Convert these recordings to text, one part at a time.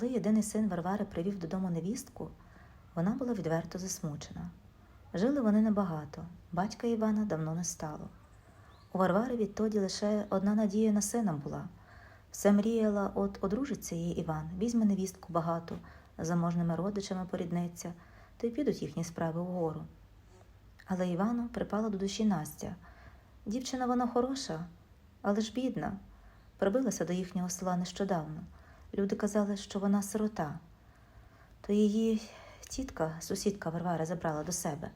Коли єдиний син Варвари привів додому невістку, вона була відверто засмучена. Жили вони небагато, батька Івана давно не стало. У Варвари відтоді лише одна надія на сина була. Все мріяла, от одружиться їй Іван, візьме невістку багату, з заможними родичами порідниться, то й підуть їхні справи вгору. Але Івану припала до душі Настя. Дівчина вона хороша, але ж бідна. Прибилася до їхнього села нещодавно. Люди казали, що вона сирота. То її тітка, сусідка Варвара, забрала до себе.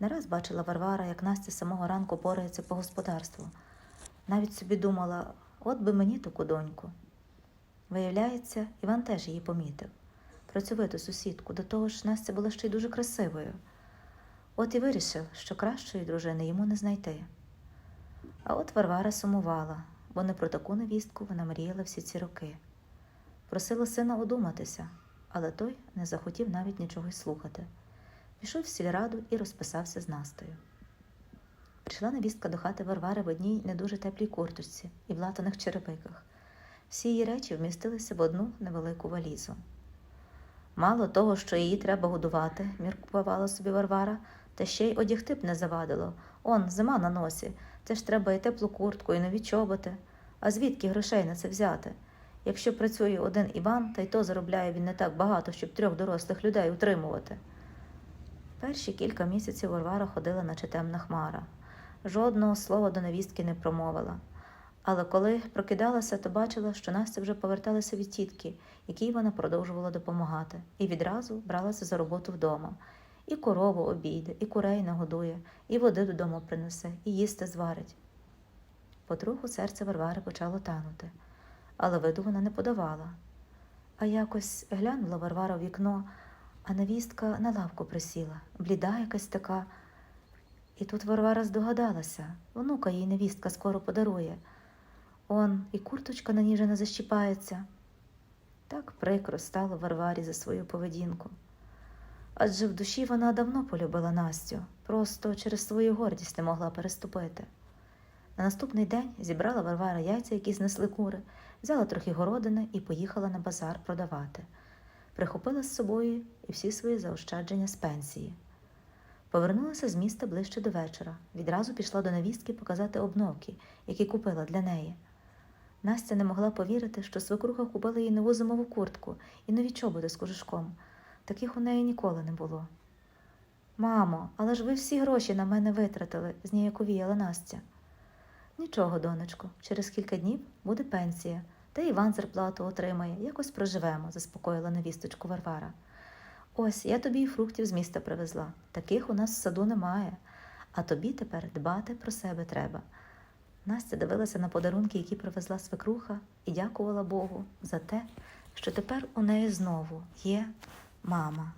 Не раз бачила Варвара, як Настя з самого ранку порається по господарству. Навіть собі думала, от би мені таку доньку. Виявляється, Іван теж її помітив. Працьовиту сусідку, до того ж Настя була ще й дуже красивою. От і вирішив, що кращої дружини йому не знайти. А от Варвара сумувала, бо не про таку невістку вона мріяла всі ці роки. Просила сина одуматися, але той не захотів навіть нічого й слухати. Пішов в сільраду і розписався з Настою. Прийшла невістка до хати Варвари в одній не дуже теплій курточці і в латаних черевиках. Всі її речі вмістилися в одну невелику валізу. Мало того, що її треба годувати, міркувала собі Варвара, та ще й одягти б не завадило. Он, зима на носі, це ж треба і теплу куртку, і нові чоботи. А звідки грошей на це взяти? Якщо працює один Іван, та й то заробляє він не так багато, щоб трьох дорослих людей утримувати. Перші кілька місяців Варвара ходила, наче темна хмара. Жодного слова до невістки не промовила. Але коли прокидалася, то бачила, що Настя вже поверталася від тітки, якій вона продовжувала допомагати, і відразу бралася за роботу вдома. І корову обійде, і курей нагодує, і води додому принесе, і їсти зварить. Потроху серце Варвари почало танути, але виду вона не подавала. А якось глянула Варвара в вікно, а невістка на лавку присіла, бліда якась така. І тут Варвара здогадалася, онука їй невістка скоро подарує. Он і курточка на ній вже не защіпається. Так прикро стало Варварі за свою поведінку. Адже в душі вона давно полюбила Настю, просто через свою гордість не могла переступити. На наступний день зібрала Варвара яйця, які знесли кури, взяла трохи городини і поїхала на базар продавати. Прихопила з собою і всі свої заощадження з пенсії. Повернулася з міста ближче до вечора. Відразу пішла до невістки показати обновки, які купила для неї. Настя не могла повірити, що свекруха купила їй нову зимову куртку і нові чоботи з кожушком. Таких у неї ніколи не було. Мамо, але ж ви всі гроші на мене витратили, зніяковіяла Настя. Нічого, донечко, через кілька днів буде пенсія, та Іван зарплату отримає, якось проживемо, заспокоїла невісточку Варвара. Ось я тобі і фруктів з міста привезла. Таких у нас в саду немає, а тобі тепер дбати про себе треба. Настя дивилася на подарунки, які привезла свекруха, і дякувала Богу за те, що тепер у неї знову є мама.